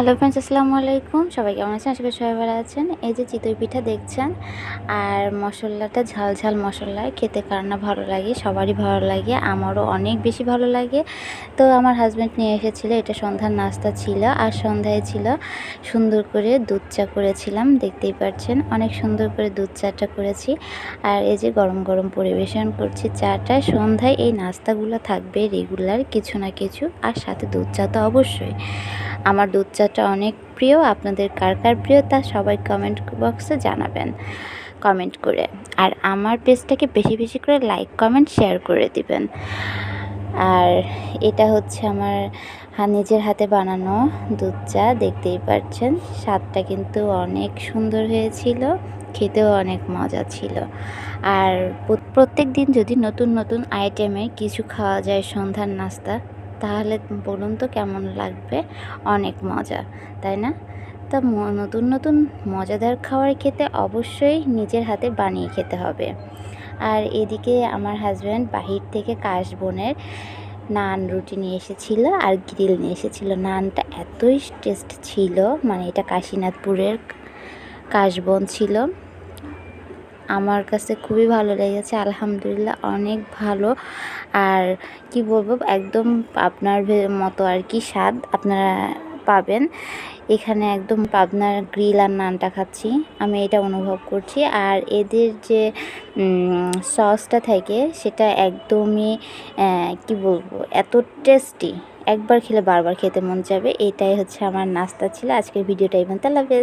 Hello friends আসসালামু আলাইকুম। সবাই কেমন আছেন? আশা করি সবাই ভালো আছেন। এই যে চিতই পিঠা দেখছেন, আর মশলাটা ঝাল ঝাল মশলা খেতে কার না ভালো লাগে, সবারই ভালো লাগে, আমারও অনেক বেশি ভালো লাগে। তো আমার হাজব্যান্ড নিয়ে এসেছিল, এটা সন্ধ্যার নাস্তা ছিল, আর সন্ধ্যায় ছিল সুন্দর করে দুধ চা করেছিলাম, দেখতেই পাচ্ছেন, অনেক সুন্দর করে দুধ চাটা করেছি। আর এই যে গরম গরম পরিবেশন করছি চাটা সন্ধ্যায় এই নাস্তাগুলো থাকবে রেগুলার কিছু না কিছু, আর সাথে দুধ চা তো অবশ্যই। আমার দুধ চাটা অনেক প্রিয়, আপনাদের কার কার প্রিয় তা সবাই কমেন্ট বক্সে জানাবেন কমেন্ট করে। আর আমার পেজটাকে বেশি বেশি করে লাইক কমেন্ট শেয়ার করে দিবেন। আর এটা হচ্ছে আমার নিজের হাতে বানানো দুধ চা দেখতেই পাচ্ছেন। স্বাদটা কিন্তু অনেক সুন্দর হয়েছিল, খেতেও অনেক মজা ছিল। আর প্রত্যেক দিন যদি নতুন নতুন আইটেমে কিছু খাওয়া যায় সন্ধ্যার নাস্তা তাহলে বলুন তো কেমন লাগবে? অনেক মজা, তাই না? তা নতুন নতুন মজাদার খাবার খেতে অবশ্যই নিজের হাতে বানিয়ে খেতে হবে। আর এদিকে আমার হাজব্যান্ড বাহির থেকে কাশবনের নান রুটি নিয়ে এসেছিল আর গ্রিল নিয়ে এসেছিল। নানটা এতই টেস্ট ছিল মানে এটা কাশীনাথপুরের কাশবন ছিল। আমার কাছে খুবই ভালো লেগেছে, আলহামদুলিল্লাহ অনেক ভালো। আর কি বলব, একদম আপনার মতো আর কি স্বাদ আপনারা পাবেন। এখানে একদম পাবনার গ্রিল আর নানটা খাচ্ছি, আমি এটা অনুভব করছি। আর এদের যে সসটা থাকে, সেটা একদমই কি বলব, এত টেস্টি। একবার খেলে বারবার খেতে মন যাবে, এটাই হচ্ছে আমার নাস্তা ছিল। আজকের ভিডিওটা এবং তাহলে